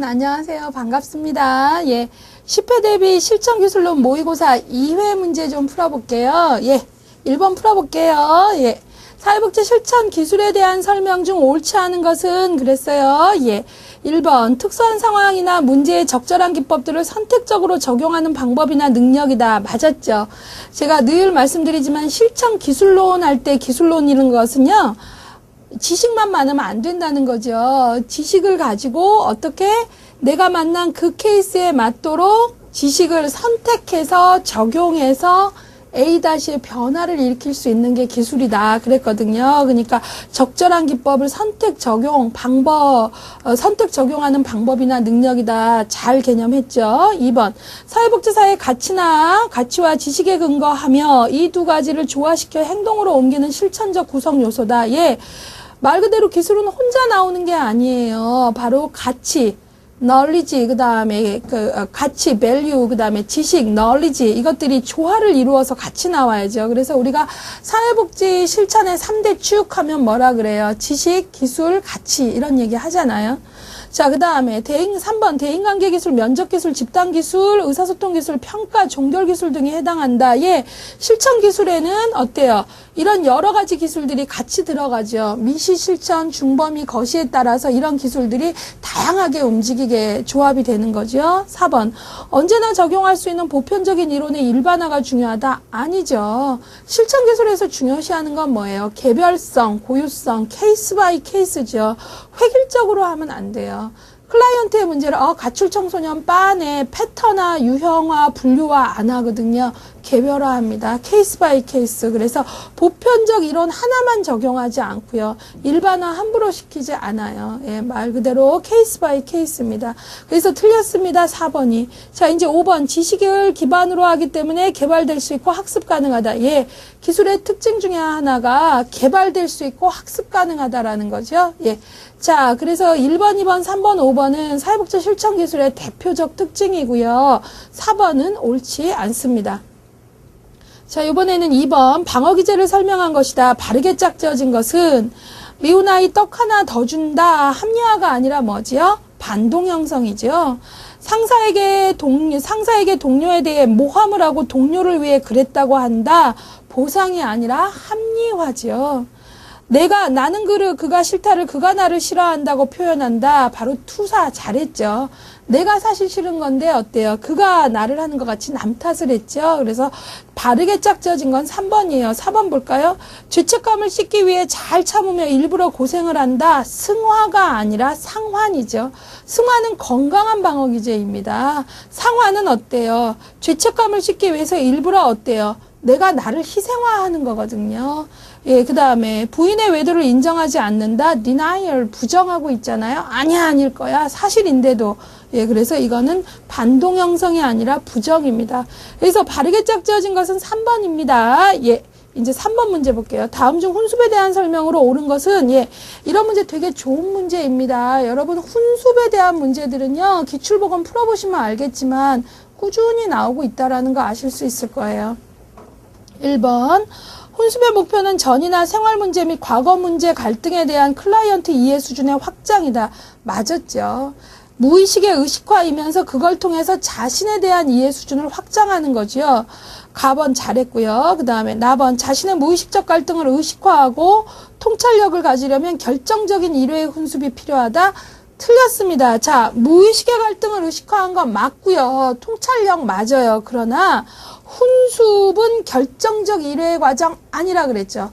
여러분 안녕하세요. 반갑습니다. 예. 10회 대비 실전 기술론 모의고사 2회 문제 좀 풀어볼게요. 예. 1번 풀어볼게요. 예. 사회복지 실천 기술에 대한 설명 중 옳지 않은 것은 그랬어요. 예. 1번 특수한 상황이나 문제에 적절한 기법들을 선택적으로 적용하는 방법이나 능력이다. 맞았죠. 제가 늘 말씀드리지만 실천 기술론 할 때 기술론이라는 것은요. 지식만 많으면 안 된다는 거죠. 지식을 가지고 어떻게 내가 만난 그 케이스에 맞도록 지식을 선택해서 적용해서 A-의 변화를 일으킬 수 있는 게 기술이다 그랬거든요. 그러니까 적절한 기법을 선택 적용 방법 어, 선택 적용하는 방법이나 능력이다 잘 개념했죠. 2번 사회복지사의 가치나 가치와 지식에 근거하며 이 두 가지를 조화시켜 행동으로 옮기는 실천적 구성 요소다. 예. 말 그대로 기술은 혼자 나오는 게 아니에요. 바로 가치, knowledge, 그 다음에 그 어, 가치, value, 그 다음에 지식, knowledge 이것들이 조화를 이루어서 같이 나와야죠. 그래서 우리가 사회복지 실천의 3대 축 하면 뭐라 그래요? 지식, 기술, 가치 이런 얘기 하잖아요. 자, 그 다음에 대인, 3번 대인관계 기술, 면접 기술, 집단 기술, 의사소통 기술, 평가, 종결 기술 등이 해당한다. 예, 실천 기술에는 어때요? 이런 여러 가지 기술들이 같이 들어가죠. 미시, 실천, 중범위, 거시에 따라서 이런 기술들이 다양하게 움직이게 조합이 되는 거죠. 4번 언제나 적용할 수 있는 보편적인 이론의 일반화가 중요하다? 아니죠. 실천 기술에서 중요시하는 건 뭐예요? 개별성, 고유성, 케이스 바이 케이스죠. 획일적으로 하면 안 돼요. 클라이언트의 문제를 어, 가출 청소년 빤에 패턴화, 유형화, 분류화 안 하거든요. 개별화합니다. 케이스 바이 케이스. 그래서 보편적 이론 하나만 적용하지 않고요. 일반화 함부로 시키지 않아요. 예, 말 그대로 케이스 바이 케이스입니다. 그래서 틀렸습니다. 4번이. 자, 이제 5번. 지식을 기반으로 하기 때문에 개발될 수 있고 학습 가능하다. 예. 기술의 특징 중에 하나가 개발될 수 있고 학습 가능하다라는 거죠. 예. 자, 그래서 1번, 2번, 3번, 5번은 사회복지 실천 기술의 대표적 특징이고요. 4번은 옳지 않습니다. 자, 이번에는 2번 방어 기제를 설명한 것이다. 바르게 짝지어진 것은 미운 아이 떡 하나 더 준다. 합리화가 아니라 뭐지요? 반동 형성이죠. 상사에게 동 상사에게 동료에 대해 모함을 하고 동료를 위해 그랬다고 한다. 보상이 아니라 합리화지요. 내가 나는 그를 그가 싫다를 그가 나를 싫어한다고 표현한다. 바로 투사 잘했죠. 내가 사실 싫은 건데 어때요? 그가 나를 하는 것 같이 남 탓을 했죠. 그래서 바르게 짝져진 건 3번이에요. 4번 볼까요? 죄책감을 씻기 위해 잘 참으며 일부러 고생을 한다. 승화가 아니라 상환이죠. 승화는 건강한 방어 기제입니다. 상환은 어때요? 죄책감을 씻기 위해서 일부러 어때요? 내가 나를 희생화하는 거거든요. 예, 그 다음에 부인의 외도를 인정하지 않는다. denial 부정하고 있잖아요. 아니야, 아닐 거야. 사실인데도. 예, 그래서 이거는 반동 형성이 아니라 부정입니다. 그래서 바르게 짝지어진 것은 3번입니다. 예. 이제 3번 문제 볼게요. 다음 중 훈습에 대한 설명으로 옳은 것은 예, 이런 문제 되게 좋은 문제입니다. 여러분 훈습에 대한 문제들은요. 기출보건 풀어보시면 알겠지만 꾸준히 나오고 있다라는 거 아실 수 있을 거예요. 1번 혼습의 목표는 전이나 생활 문제 및 과거 문제 갈등에 대한 클라이언트 이해 수준의 확장이다. 맞았죠. 무의식의 의식화이면서 그걸 통해서 자신에 대한 이해 수준을 확장하는 거죠. 가번 잘했고요. 그 다음에 나번 자신의 무의식적 갈등을 의식화하고 통찰력을 가지려면 결정적인 일회의 훈습이 필요하다. 틀렸습니다. 자, 무의식의 갈등을 의식화한 건 맞고요. 통찰력 맞아요. 그러나 훈습은 결정적 일회 과정 아니라 그랬죠.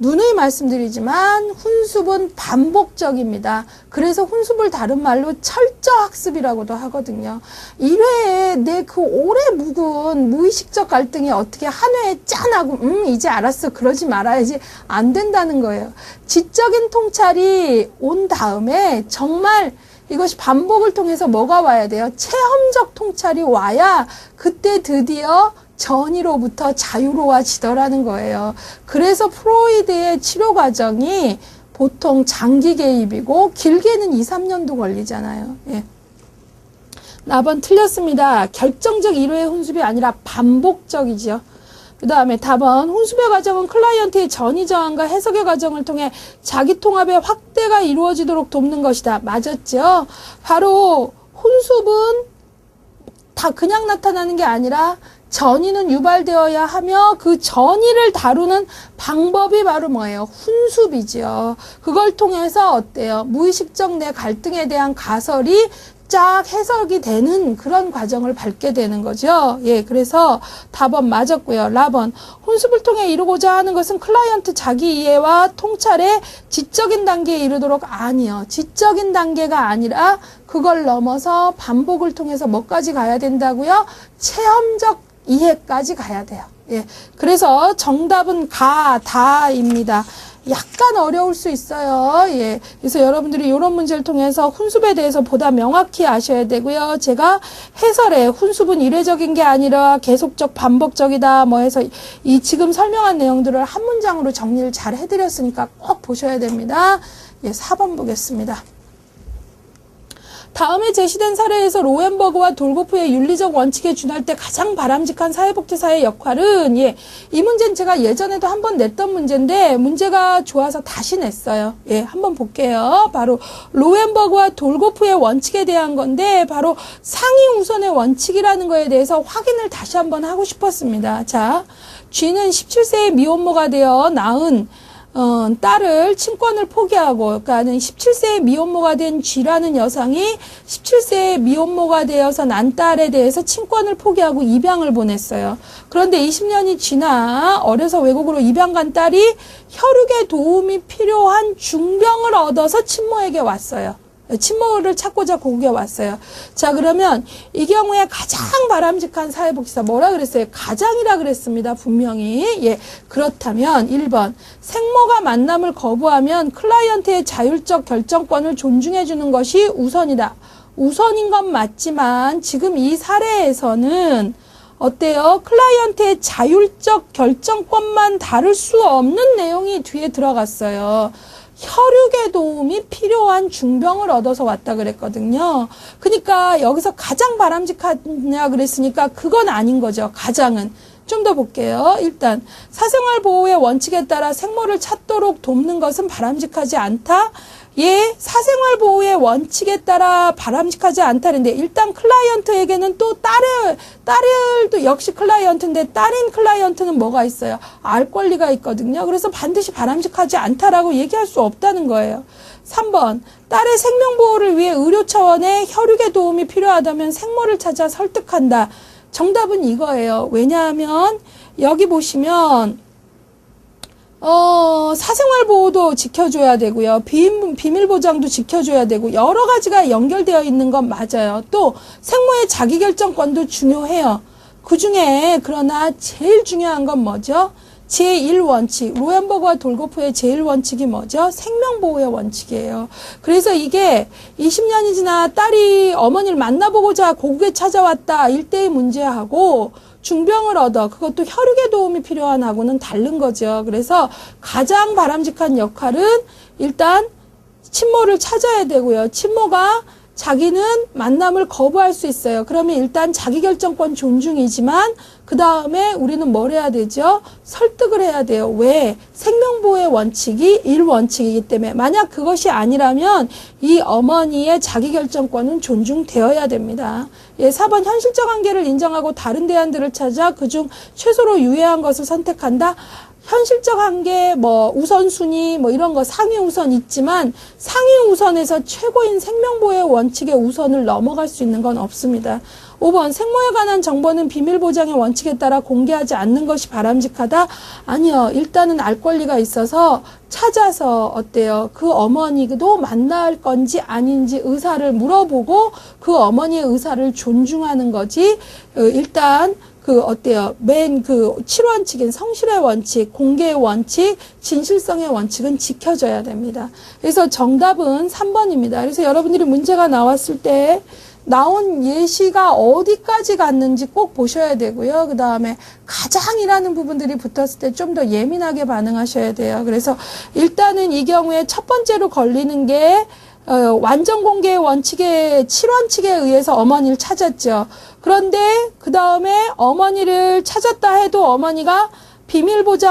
누누이 말씀드리지만 훈습은 반복적입니다. 그래서 훈습을 다른 말로 철저 학습이라고도 하거든요. 1회에 내 그 오래 묵은 무의식적 갈등이 어떻게 한 회에 짠하고 음 이제 알았어 그러지 말아야지 안 된다는 거예요. 지적인 통찰이 온 다음에 정말 이것이 반복을 통해서 뭐가 와야 돼요? 체험적 통찰이 와야 그때 드디어 전이로부터 자유로워지더라는 거예요. 그래서 프로이드의 치료 과정이 보통 장기 개입이고 길게는 2, 3년도 걸리잖아요. 예. 나번 틀렸습니다. 결정적 1회 훈습이 아니라 반복적이죠. 그 다음에 답은 훈수배 과정은 클라이언트의 전이 저항과 해석의 과정을 통해 자기 통합의 확대가 이루어지도록 돕는 것이다. 맞았죠? 바로 혼수분 다 그냥 나타나는 게 아니라 전이는 유발되어야 하며 그 전이를 다루는 방법이 바로 뭐예요? 훈습이지요. 그걸 통해서 어때요? 무의식적 내 갈등에 대한 가설이 쫙 해석이 되는 그런 과정을 밟게 되는 거죠. 예, 그래서 답은 맞았고요. 라번 혼습을 통해 이루고자 하는 것은 클라이언트 자기 이해와 통찰의 지적인 단계에 이르도록 아니요. 지적인 단계가 아니라 그걸 넘어서 반복을 통해서 뭐까지 가야 된다고요? 체험적 이해까지 가야 돼요. 예. 그래서 정답은 가, 다입니다. 약간 어려울 수 있어요. 예. 그래서 여러분들이 이런 문제를 통해서 훈습에 대해서 보다 명확히 아셔야 되고요. 제가 해설에 훈습은 이례적인 게 아니라 계속적 반복적이다 뭐 해서 이 지금 설명한 내용들을 한 문장으로 정리를 잘 해드렸으니까 꼭 보셔야 됩니다. 예, 4번 보겠습니다. 다음에 제시된 사례에서 로엔버그와 돌고프의 윤리적 원칙에 준할 때 가장 바람직한 사회복지사의 역할은 예, 이 문제는 제가 예전에도 한 번 냈던 문제인데 문제가 좋아서 다시 냈어요. 예, 한번 볼게요. 바로 로엔버그와 돌고프의 원칙에 대한 건데 바로 상위 우선의 원칙이라는 거에 대해서 확인을 다시 한번 하고 싶었습니다. 자, 쥐는 17세의 미혼모가 되어 낳은 어, 딸을 친권을 포기하고, 그러니까는 17세의 미혼모가 된 쥐라는 여성이 17세의 미혼모가 되어서 난 딸에 대해서 친권을 포기하고 입양을 보냈어요. 그런데 20년이 지나 어려서 외국으로 입양 간 딸이 혈육의 도움이 필요한 중병을 얻어서 친모에게 왔어요. 친모를 찾고자 고국에 왔어요. 자, 그러면 이 경우에 가장 바람직한 사회복지사 뭐라 그랬어요? 가장이라 그랬습니다. 분명히. 예. 그렇다면 1번. 생모가 만남을 거부하면 클라이언트의 자율적 결정권을 존중해 주는 것이 우선이다. 우선인 건 맞지만 지금 이 사례에서는 어때요? 클라이언트의 자율적 결정권만 다룰 수 없는 내용이 뒤에 들어갔어요. 혈육의 도움이 필요한 중병을 얻어서 왔다 그랬거든요. 그러니까 여기서 가장 바람직하냐 그랬으니까 그건 아닌 거죠. 가장은. 좀 더 볼게요. 일단 사생활 보호의 원칙에 따라 생모를 찾도록 돕는 것은 바람직하지 않다. 예, 사생활 보호의 원칙에 따라 바람직하지 않다는데 일단 클라이언트에게는 또 딸을 딸을도 역시 클라이언트인데 딸인 클라이언트는 뭐가 있어요? 알 권리가 있거든요. 그래서 반드시 바람직하지 않다라고 얘기할 수 없다는 거예요. 3번 딸의 생명 보호를 위해 의료 차원의 혈육의 도움이 필요하다면 생모를 찾아 설득한다. 정답은 이거예요. 왜냐하면 여기 보시면 어, 사생활 보호도 지켜줘야 되고요. 비밀, 비밀 보장도 지켜줘야 되고, 여러 가지가 연결되어 있는 건 맞아요. 또, 생모의 자기결정권도 중요해요. 그 중에, 그러나 제일 중요한 건 뭐죠? 제1원칙, 로엔버그와 돌고프의 제1원칙이 뭐죠? 생명보호의 원칙이에요. 그래서 이게 20년이 지나 딸이 어머니를 만나보고자 고국에 찾아왔다. 일대의 문제하고, 중병을 얻어 그것도 혈육의 도움이 필요한 하고는 다른 거죠. 그래서 가장 바람직한 역할은 일단 친모를 찾아야 되고요. 친모가 자기는 만남을 거부할 수 있어요. 그러면 일단 자기결정권 존중이지만 그 다음에 우리는 뭘 해야 되죠? 설득을 해야 돼요. 왜? 생명보호의 원칙이 일원칙이기 때문에 만약 그것이 아니라면 이 어머니의 자기결정권은 존중되어야 됩니다. 예, 4번 현실적 한계를 인정하고 다른 대안들을 찾아 그중 최소로 유해한 것을 선택한다. 현실적 한계, 뭐, 우선순위, 뭐, 이런 거 상위 우선 있지만, 상위 우선에서 최고인 생명보호의 원칙의 우선을 넘어갈 수 있는 건 없습니다. 5번, 생모에 관한 정보는 비밀 보장의 원칙에 따라 공개하지 않는 것이 바람직하다? 아니요. 일단은 알 권리가 있어서 찾아서 어때요? 그 어머니도 만날 건지 아닌지 의사를 물어보고 그 어머니의 의사를 존중하는 거지, 어, 일단, 그 어때요? 맨 그 7원칙인 성실의 원칙, 공개의 원칙, 진실성의 원칙은 지켜져야 됩니다. 그래서 정답은 3번입니다. 그래서 여러분들이 문제가 나왔을 때 나온 예시가 어디까지 갔는지 꼭 보셔야 되고요. 그 다음에 가장이라는 부분들이 붙었을 때 좀 더 예민하게 반응하셔야 돼요. 그래서 일단은 이 경우에 첫 번째로 걸리는 게 어, 완전 공개의 원칙의 7원칙에 의해서 어머니를 찾았죠. 그런데 그 다음에 어머니를 찾았다 해도 어머니가 비밀 보장